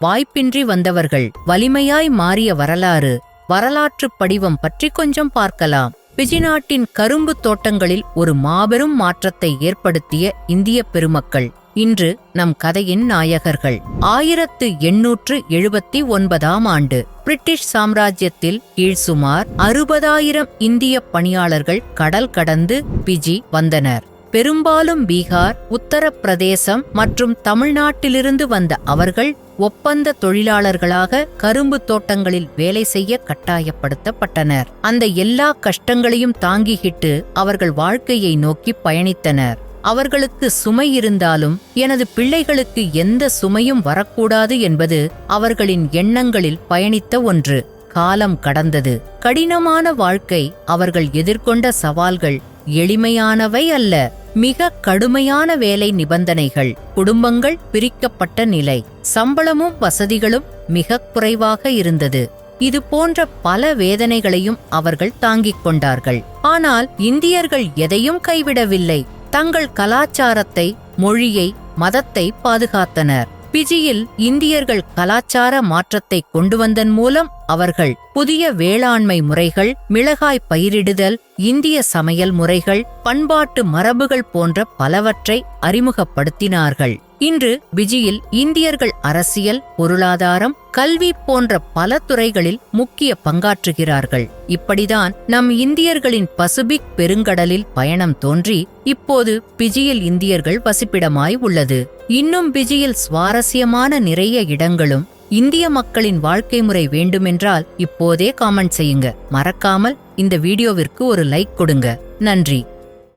வாய்ப்பின்றி வந்தவர்கள் வலிமையாய் மாறிய வரலாறு வரலாற்றுப் படிவம் பற்றி கொஞ்சம் பார்க்கலாம். பிஜி நாட்டின் கரும்பு தோட்டங்களில் ஒரு மாபெரும் மாற்றத்தை ஏற்படுத்திய இந்திய பெருமக்கள். இன்று நம் கதையின் நாயகர்கள். ஆயிரத்து எண்ணூற்று எழுபத்தி ஒன்பதாம் ஆண்டு பிரிட்டிஷ் சாம்ராஜ்யத்தில் கீழ் சுமார் அறுபதாயிரம் இந்திய பணியாளர்கள் கடல் கடந்து பிஜி வந்தனர். பெரும்பாலும் பீகார் உத்தரப்பிரதேசம் மற்றும் தமிழ்நாட்டிலிருந்து வந்த அவர்கள் ஒப்பந்த தொழிலாளர்களாக கரும்பு தோட்டங்களில் வேலை செய்ய கட்டாயப்படுத்தப்பட்டனர். அந்த எல்லா கஷ்டங்களையும் தாங்கிக்கிட்டு அவர்கள் வாழ்க்கையை நோக்கி பயணித்தனர். அவர்களுக்கு சுமை இருந்தாலும் எனது பிள்ளைகளுக்கு எந்த சுமையும் வரக்கூடாது என்பது அவர்களின் எண்ணங்களில் பயணித்த ஒன்று. காலம் கடந்தது. கடினமான வாழ்க்கை அவர்கள் எதிர்கொண்ட சவால்கள் எளிமையானவை அல்ல மிக கடுமையான வேலை நிபந்தனைகள். குடும்பங்கள் பிரிக்கப்பட்ட நிலை. சம்பளமும் வசதிகளும் மிக குறைவாக இருந்தது. இது போன்ற பல வேதனைகளையும் அவர்கள் தாங்கிக் கொண்டார்கள். ஆனால் இந்தியர்கள் எதையும் கைவிடவில்லை. தங்கள் கலாச்சாரத்தை மொழியை மதத்தை பாதுகாத்தனர். பிஜியில் இந்தியர்கள் கலாச்சார மாற்றத்தை கொண்டு வந்தன் மூலம் அவர்கள் புதிய வேளாண்மை முறைகள் மிளகாய் பயிரிடுதல் இந்திய சமையல் முறைகள் பண்பாட்டு மரபுகள் போன்ற பலவற்றை அறிமுகப்படுத்தினார்கள். இன்று பிஜியில் இந்தியர்கள் அரசியல் பொருளாதாரம் கல்வி போன்ற பல துறைகளில் முக்கிய பங்காற்றுகிறார்கள். இப்படிதான் நம் இந்தியர்களின் பசிபிக் பெருங்கடலில் பயணம் தோன்றி இப்போது பிஜியில் இந்தியர்கள் வசிப்பிடமாய் உள்ளது. இன்னும் பிஜியில் சுவாரஸ்யமான நிறைய இடங்களும் இந்திய மக்களின் வாழ்க்கை முறை வேண்டுமென்றால் இப்போதே காமெண்ட் செய்யுங்க. மறக்காமல் இந்த வீடியோவிற்கு ஒரு லைக் கொடுங்க. நன்றி.